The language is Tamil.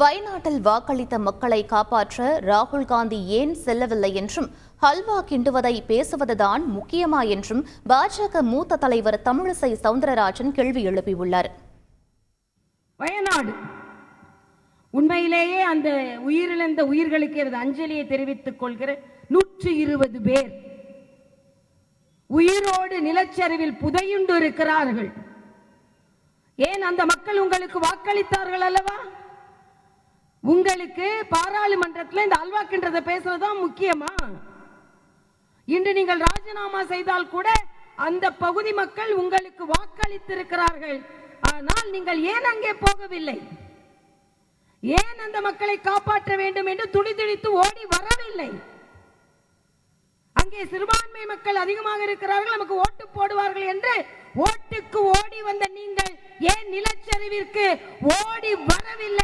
வயநாட்டில் வாக்களித்த மக்களை காப்பாற்ற ராகுல் காந்தி ஏன் செல்லவில்லை என்றும் ஹல்வா கிண்டுவதை பேசுவதுதான் முக்கியமா என்றும் பாஜக மூத்த தலைவர் தமிழிசை சவுந்தரராஜன் கேள்வி எழுப்பியுள்ளார். வயநாடு. உண்மையிலேயே அந்த உயிரிழந்த உயிர்களுக்கு எனது அஞ்சலியை தெரிவித்துக் கொள்கிற நூற்றி இருபது பேர் உயிரோடு நிலச்சரிவில் புதையுண்டு இருக்கிறார்கள். ஏன் அந்த மக்கள் உங்களுக்கு வாக்களித்தார்கள் அல்லவா? உங்களுக்கு பாராளுமன்றத்தில் இந்த அல்வாக்கின்றத பேசுறதுதான் முக்கியமா? இன்று நீங்கள் ராஜினாமா செய்தால் கூட அந்த பகுதி மக்கள் உங்களுக்கு வாக்களித்திருக்கிறார்கள். ஆனால் நீங்கள் ஏன் அங்கே போகவில்லை? ஏன் அந்த மக்களை காப்பாற்ற வேண்டும் என்று துடிதுடித்து ஓடி வரவில்லை? அங்கே சிறுபான்மை மக்கள் அதிகமாக இருக்கிறார்கள் நமக்கு ஓட்டு போடுவார்கள் என்று ஓட்டுக்கு ஓடி வந்த நீங்கள் ஏன் நிலச்சரிவிற்கு ஓடி வரவில்லை?